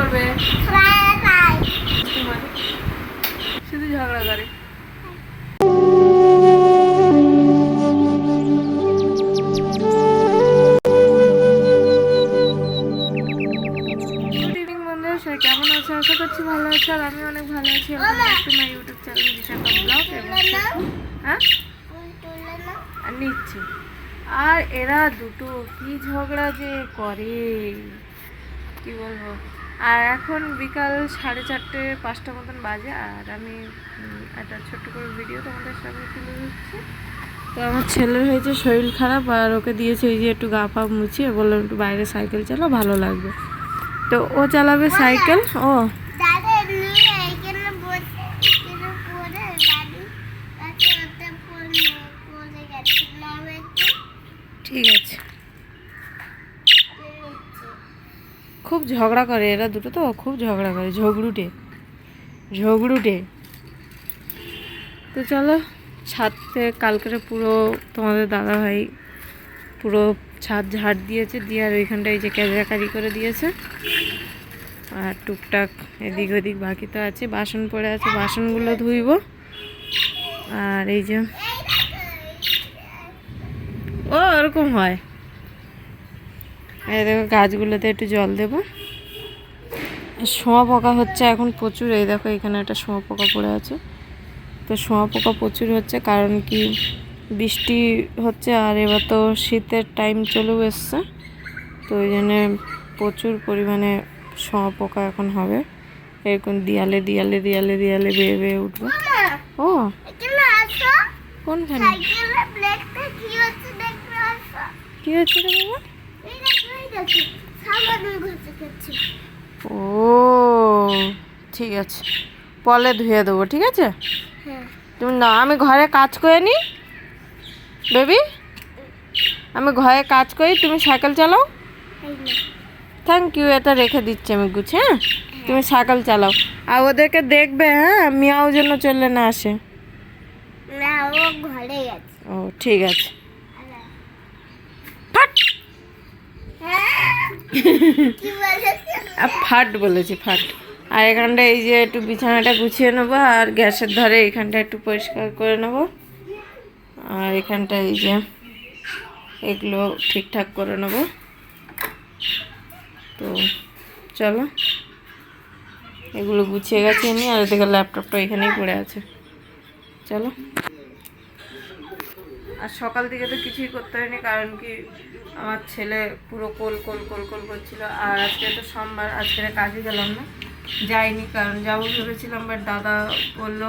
করবে? শুধু ঝগড়া করে। গুড ইভিনিং বন্ধুরা সবাই কেমন আছে? আশা করছি ভালো আছে আর আমি অনেক ভালো আছি। একটু my YouTube channel Vishakha vlog হ্যাঁ? নিচ্ছি। আর এরা দুটো কি ঝগড়া যে করে? কি বলব? আর এখন বিকাল সাড়ে চারটে, পাঁচটা মতন বাজে, আর আমি একটা ছোট্ট করে ভিডিও তোমাদের সামনে তুলে দিচ্ছি তো আমার ছেলের হয়েছে শরীর খারাপ, আর ওকে দিয়েছে ওই যে একটু গা পা মুছিয়ে বললাম একটু বাইরে সাইকেল চালা ভালো লাগবে। তো ও চালাবে সাইকেল? ও। ঠিক নিয়ে এখানে বসে এখানে পড়ে দাদি তাকে ওতে পড়ে পড়ে গেছে নামে একটু ঠিক আছে খুব ঝগড়া করে, এরা দুটো তো খুব ঝগড়া করে, ঝগড়ুটে ঝগড়ুটে। তো চলো ছাদতে কালকের পুরো তোমাদের দাদা ভাই পুরো ছাদ ঝাড় দিয়েছে, দিয়ে আর ওইখানটায় যে ক্যাজাকারি করে দিয়েছে। আর টুকটাক এদিক ওদিক বাকি তো আছে, বাসন পড়ে আছে, বাসনগুলো ধুইব। আর এই যে, ও ওরকম হয়। এই দেখো গাছগুলোতে একটু জল দেবো। শোঁয়া পোকা হচ্ছে এখন প্রচুর এই দেখো এখানে একটা শোঁয়া পোকা পড়ে আছে। তো শোঁয়া পোকা প্রচুর হচ্ছে কারণ কি বৃষ্টি হচ্ছে আর এবার তো শীতের টাইম চলেও এসছে। তো ওই জন্যে প্রচুর পরিমাণে শোঁয়া পোকা এখন হবে। এরকম দিয়ালে দিয়ালে দিয়ালে দিয়ালে বেয়ে বেয়ে উঠবে। ও কোনখানে? কি হচ্ছে রে বাবা? ও ঠিক আছে। পলে ধুয়ে দেবো ঠিক আছে? হ্যাঁ। তুমি না আমি ঘরে কাজ করে নি বেবি? আমি ঘরে কাজ করি তুমি সাইকেল চালাও। থ্যাংক ইউ এটা রেখে দিচ্ছি আমি গুছে হ্যাঁ? তুমি সাইকেল চালাও। আর ওদেরকে দেখবে হ্যাঁ? মিয়াও যেন চলে না আসে। ও ও ঠিক আছে। ফাট বলেছি, ফাট। আর এখানটা এই যে একটু বিছানাটা গুছিয়ে নেব, আর গ্যাসের ধারে এখানটা একটু পরিষ্কার করে নেব। আর এখানটা এই যে এগুলো ঠিকঠাক করে নেব। তো চলো, এগুলো গুছিয়ে গেছে আমি আর এদিকে ল্যাপটপটা এখানেই পড়ে আছে। চলো। আর সকাল থেকে তো কিছুই করতে হয়নি, কারণ কি আমার ছেলে পুরো কোল কোল কোল কোল করছিল। আর আজকে তো সোমবার, আজকে কাজে গেলাম না, যাইনি, কারণ যাব ভেবেছিলাম বাট দাদা বলল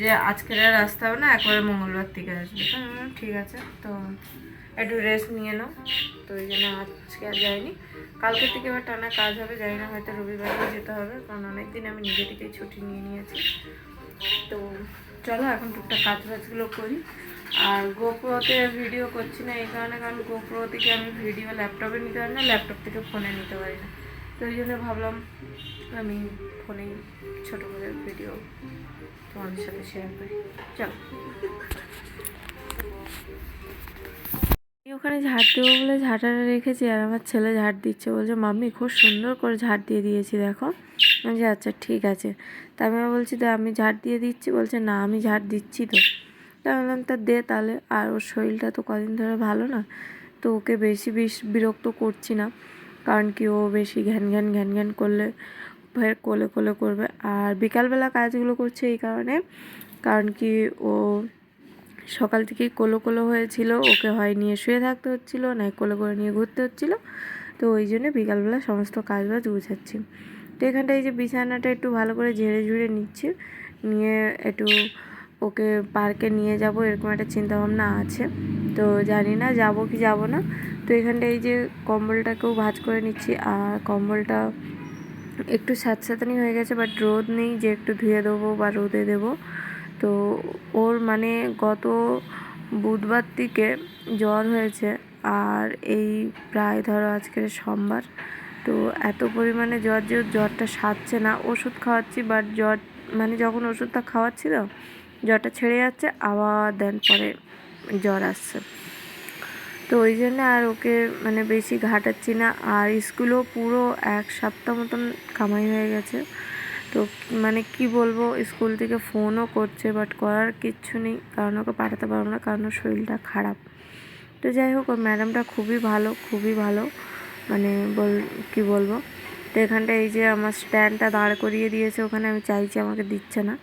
যে আজকে আর আসতে হবে না, একবারে মঙ্গলবার থেকে আসবে। ঠিক আছে, তো একটু রেস্ট নিয়ে নাও। তো ওই জন্য আজকে আর যাইনি। কালকে থেকে এবার টানা কাজ হবে, জানি না, হয়তো রবিবারেও যেতে হবে, কারণ অনেকদিন আমি নিজে থেকেই ছুটি নিয়ে নিয়েছি। তো চলো, এখন টুকটাক কাজ বাজগুলো করি। আর গোপ্রোতে ভিডিও করছি না, এই কারণে, কারণ গোপ্রো থেকে আমি ভিডিও ল্যাপটপে নিতে পারি না ল্যাপটপ থেকে ফোনে নিতে পারি না। তো ওই জন্য ভাবলাম আমি ফোনেই ছোটো করে ভিডিও তোমাদের সাথে শেয়ার করি। চলো। ওখানে ঝাড় দেবো বলে ঝাঁটাটা রেখেছি আর আমার ছেলে ঝাড় দিচ্ছে বলছে, মাম্মি, খুব সুন্দর করে ঝাড় দিয়ে দিয়েছি দেখো। আমি আচ্ছা ঠিক আছে। তা আমি বলছি, তো আমি ঝাড় দিয়ে দিচ্ছি? বলছে, না, আমি ঝাড় দিচ্ছি তো। তা বললাম তা দে তাহলে। আর ওর শরীরটা তো কদিন ধরে ভালো না, তো ওকে বেশি বেশ বিরক্ত করছি না। কারণ কি ও বেশি ঘ্যান ঘ্যান ঘ্যান ঘ্যান করলে ফের কোলে কোলে করবে। আর বিকালবেলা কাজগুলো করছে এই কারণে। কারণ কি ও সকাল থেকেই কোলো কোলো হয়েছিল, ওকে হয় নিয়ে শুয়ে থাকতে হচ্ছিল, নয় কোলো করে নিয়ে ঘুরতে হচ্ছিল। তো ওই জন্য বিকালবেলা সমস্ত কাজ বাজ গুছাচ্ছি। তো এখানটা এই যে বিছানাটা একটু ভালো করে ঝেড়ে ঝুড়ে নিচ্ছি, নিয়ে একটু ওকে পার্কে নিয়ে যাব, এরকম একটা চিন্তাভাবনা আছে। তো জানি না, যাব কি যাব না। তো এখানটা এই যে কম্বলটাকেও ভাজ করে নিচ্ছি, আর কম্বলটা একটু স্যাঁতস্যাঁতানি হয়ে গেছে বাট রোদ নেই, যে একটু ধুয়ে দেবো বা রোদে দেবো। তো ওর মানে গত বুধবার থেকে জ্বর হয়েছে, আর এই প্রায় ধরো আজকের সোমবার। তো এত পরিমাণে জ্বর যে জ্বরটা সারছে না। ওষুধ খাওয়াচ্ছি বাট জ্বর মানে যখন ওষুধটা খাওয়াচ্ছি তো জ্বরটা ছেড়ে যাচ্ছে, আবার দেন পরে জ্বর আসছে। তো ওই জন্য আর ওকে মানে বেশি ঘাটাচ্ছি না। আর স্কুলও পুরো এক সপ্তাহ মতন কামাই হয়ে গেছে। তো মানে কি বলব, স্কুল থেকে ফোনও করছে, বাট করার কিচ্ছু নেই। কারণ ওকে পাঠাতে পারব না, কারণ ওর শরীরটা খারাপ। তো যাই হোক, ওর ম্যাডামটা খুবই ভালো খুবই ভালো। মানে বল, কি বলব? তো এখানটা এই যে আমার স্ট্যান্ডটা দাঁড় করিয়ে দিয়েছে, ওখানে আমি চাইছি আমাকে দিচ্ছে না।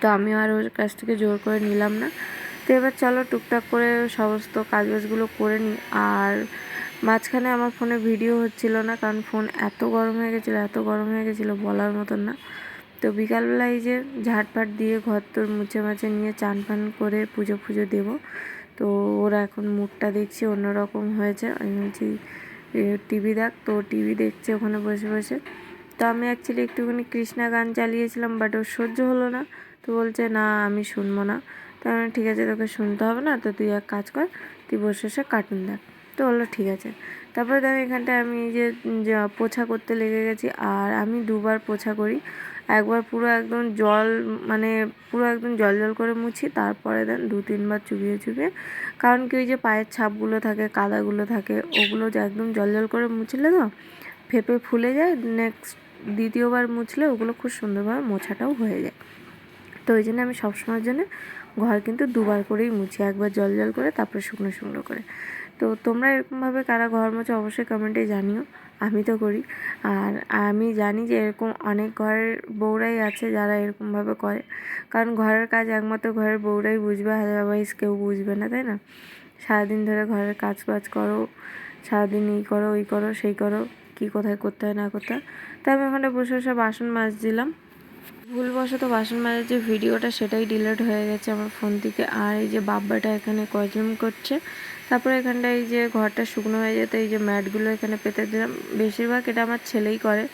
তো আমিও আর ওর কাছ থেকে জোর করে নিলাম না। তো এবার চলো টুকটাক করে সমস্ত কাজবাজগুলো করে নিই। আর মাঝখানে আমার ফোনে ভিডিও হচ্ছিল না, কারণ ফোন এত গরম হয়ে গেছিল, এত গরম হয়ে গেছিল বলার মতন না। তো বিকালবেলা এই যে ঝাড়পাট দিয়ে ঘর তোর মুছে মাছে নিয়ে চান ফান করে পুজো ফুজো দেবো। তো ওরা এখন মুডটা দেখছি অন্যরকম হয়েছে। আমি বলছি টিভি দেখ। তো টিভি দেখছে ওখানে বসে বসে। তো আমি অ্যাকচুয়ালি একটুখানি কৃষ্ণা গান চালিয়েছিলাম বাট ওর সহ্য হলো না। তো বলছে, না, আমি শুনব না। তো ঠিক আছে, তোকে শুনতে হবে না, তো তুই এক কাজ কর, তুই বসে বসে কার্টুন দেখ। তো বলল, ঠিক আছে। তারপরে তো আমি এখানটায় আমি যে যে পোছা করতে লেগে গেছি, আর আমি দুবার পোছা করি। একবার পুরো একদম জল মানে পুরো একদম জল জল করে মুছি, তারপরে দেন দু, তিনবার চুবিয়ে চুবিয়ে, কারণ কি ওই যে পায়ের ছাপগুলো থাকে, কাদাগুলো থাকে, ওগুলো যে একদম জল জল করে মুছলে তো ফেপে ফুলে যায় নেক্সট দ্বিতীয়বার মুছলে ওগুলো খুব সুন্দরভাবে মোছাটাও হয়ে যায়। তো ওই জন্য আমি সবসময়ের জন্য ঘর কিন্তু দুবার করেই মুছি, একবার জল জল করে, তারপরে শুকনো শুকনো করে। তো তোমরা এরকমভাবে কারা ঘর মোছো অবশ্যই কমেন্টে জানিও, আমি তো করি। আর আমি জানি যে এরকম অনেক ঘরের বউরাই আছে যারা এরকমভাবে করে। কারণ ঘরের কাজ একমাত্র ঘরের বউরাই বুঝবে আদারওয়াইজ কেউ বুঝবে না, তাই না? সারাদিন ধরে ঘরের কাজ বাজ করো, সারাদিন এই করো, ওই করো, সেই করো, কী কোথায় করতে হয় না করতে হয়। তো আমি ওখানে বসে বসে বাসন মাজছিলাম। ভুলবশত বাসন মাজার যে ভিডিওটা সেটাই ডিলিট হয়ে গেছে আমার ফোন থেকে। আর এই যে বাব্বাটা এখানে কজম করছে, তারপরে এখানটা এই যে ঘরটা শুকনো হয়ে যেত এই যে ম্যাটগুলো এখানে পেতে দিলাম। বেশিরভাগ এটা আমার ছেলেই করে,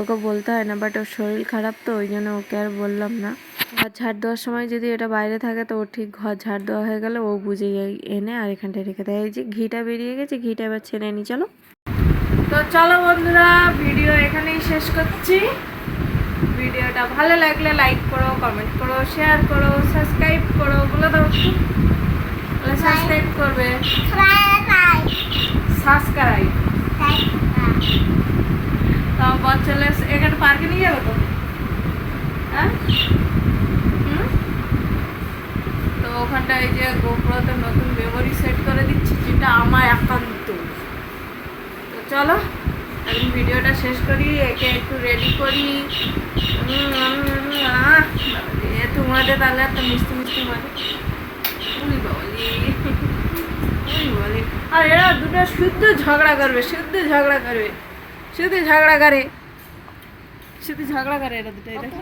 ওকে বলতে হয় না বাট ওর শরীর খারাপ তো, ওই জন্য ওকে আর বললাম না। ঘর ঝাড় দেওয়ার সময় যদি এটা বাইরে থাকে, তো ও ঠিক ঘর ঝাড় দেওয়া হয়ে গেলে ও বুঝে এনে আর এখানটায় রেখে দেয়। এই যে ঘিটা বেরিয়ে গেছে, ঘিটা এবার ছেড়ে নি, চলো। তো চলো বন্ধুরা, ভিডিও এখানেই শেষ করছি। ভিডিওটা ভালো লাগলে লাইক করো কমেন্ট করো শেয়ার করো সাবস্ক্রাইব করো, বলে দাও সাবস্ক্রাইব করবে। সাবস্ক্রাইব তো বল এখানে পার্কে নিয়ে যাবে তো? হ্যাঁ? তো ওখানটা এই যে গোপ্রোতে নতুন মেমোরি সেট করে দিচ্ছি, যেটা আমার একান্ত। তো চলো। এখন ভিডিওটা শেষ করি একে একটু রেডি করি। উম, উম, উম, এ তোমাদের তাহলে একটা মিষ্টি মিষ্টি মানে বাবালি উনি বলে আর এরা দুটো শুদ্ধ ঝগড়া করবে শুদ্ধ ঝগড়া করবে শুধু ঝগড়া করে। শুধু ঝগড়া করে এরা দুটো দেখো।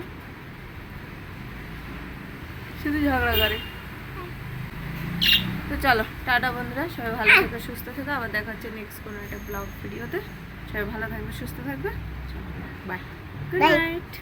শুধু ঝগড়া করে। তো চলো টাটা বন্ধুরা সবাই ভালো থেকো সুস্থ থেকো আবার দেখা হচ্ছে নেক্সট কোনো একটা ব্লগ ভিডিওতে সবাই ভালো থাকবে সুস্থ থাকবে। Bye good. নাইট